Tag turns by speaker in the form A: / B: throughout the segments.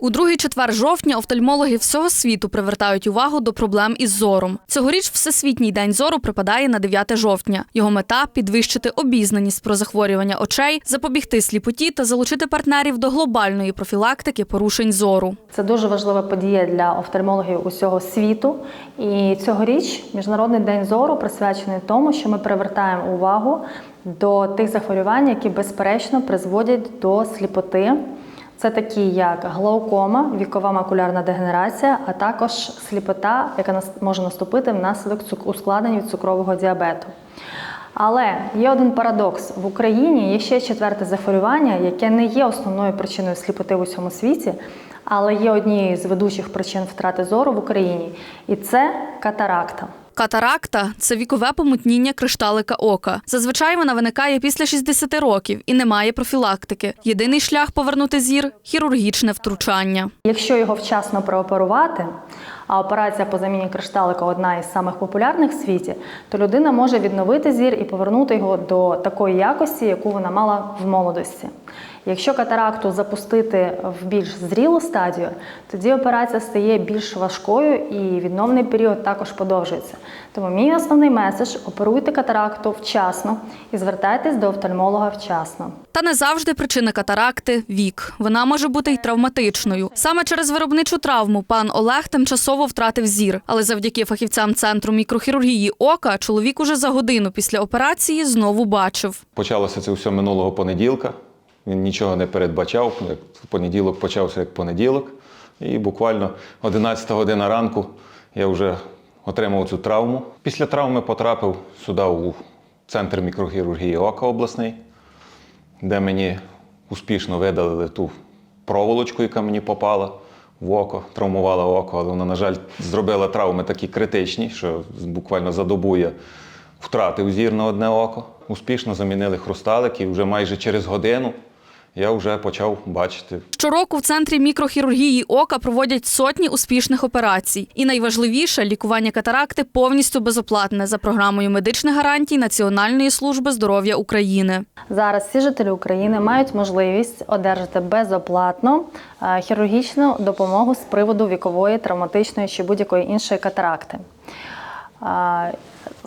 A: У другий четвер жовтня офтальмологи всього світу привертають увагу до проблем із зором. Цьогоріч Всесвітній день зору припадає на 9 жовтня. Його мета підвищити обізнаність про захворювання очей, запобігти сліпоті та залучити партнерів до глобальної профілактики порушень зору.
B: Це дуже важлива подія для офтальмологів усього світу. І цьогоріч Міжнародний день зору присвячений тому, що ми привертаємо увагу до тих захворювань, які безперечно призводять до сліпоти. Це такі як глаукома, вікова макулярна дегенерація, а також сліпота, яка може наступити внаслідок ускладнень від цукрового діабету. Але є один парадокс: в Україні є ще четверте захворювання, яке не є основною причиною сліпоти в усьому світі, але є однією з ведучих причин втрати зору в Україні, і це катаракта.
A: Катаракта це вікове помутніння кришталика ока. Зазвичай вона виникає після 60 років і не має профілактики. Єдиний шлях повернути зір хірургічне втручання.
B: Якщо його вчасно прооперувати, а операція по заміні кришталика одна із самих популярних в світі, то людина може відновити зір і повернути його до такої якості, яку вона мала в молодості. Якщо катаракту запустити в більш зрілу стадію, тоді операція стає більш важкою і відновний період також подовжується. Тому мій основний меседж оперуйте катаракту вчасно і звертайтесь до офтальмолога вчасно.
A: Та не завжди причина катаракти вік. Вона може бути й травматичною. Саме через виробничу травму пан Олег тимчасово втратив зір, але завдяки фахівцям центру мікрохірургії ока чоловік уже за годину після операції знову бачив.
C: Почалося це все минулого понеділка. Він нічого не передбачав. Понеділок почався як понеділок. І буквально 11 година ранку я вже отримав цю травму. Після травми потрапив сюди у центр мікрохірургії ока обласний, де мені успішно видалили ту проволочку, яка мені попала в око, травмувала око, але вона, на жаль, зробила травми такі критичні, що буквально за добу я втратив зір на одне око. Успішно замінили хрусталик і вже майже через годину я вже почав бачити.
A: Щороку в центрі мікрохірургії ока проводять сотні успішних операцій. І найважливіше лікування катаракти повністю безоплатне за програмою медичних гарантій Національної служби здоров'я України.
B: Зараз всі жителі України мають можливість одержати безоплатно е, хірургічну допомогу з приводу вікової, травматичної чи будь-якої іншої катаракти.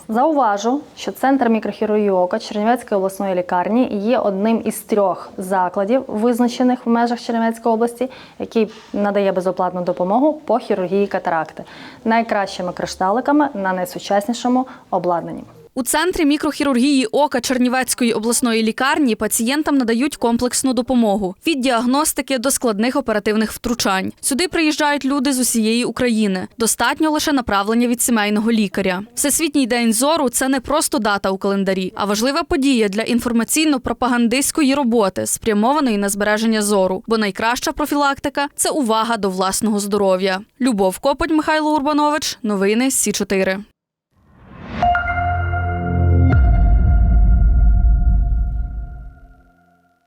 B: Зауважу, що центр мікрохірургії ока Чернівецької обласної лікарні є одним із трьох закладів, визначених в межах Чернівецької області, який надає безоплатну допомогу по хірургії катаракти найкращими кришталиками на найсучаснішому обладнанні.
A: У центрі мікрохірургії ока Чернівецької обласної лікарні пацієнтам надають комплексну допомогу від діагностики до складних оперативних втручань. Сюди приїжджають люди з усієї України. Достатньо лише направлення від сімейного лікаря. Всесвітній день зору це не просто дата у календарі, а важлива подія для інформаційно-пропагандистської роботи, спрямованої на збереження зору. Бо найкраща профілактика це увага до власного здоров'я. Любов Копоть, Михайло Урбанович. Новини Сі 4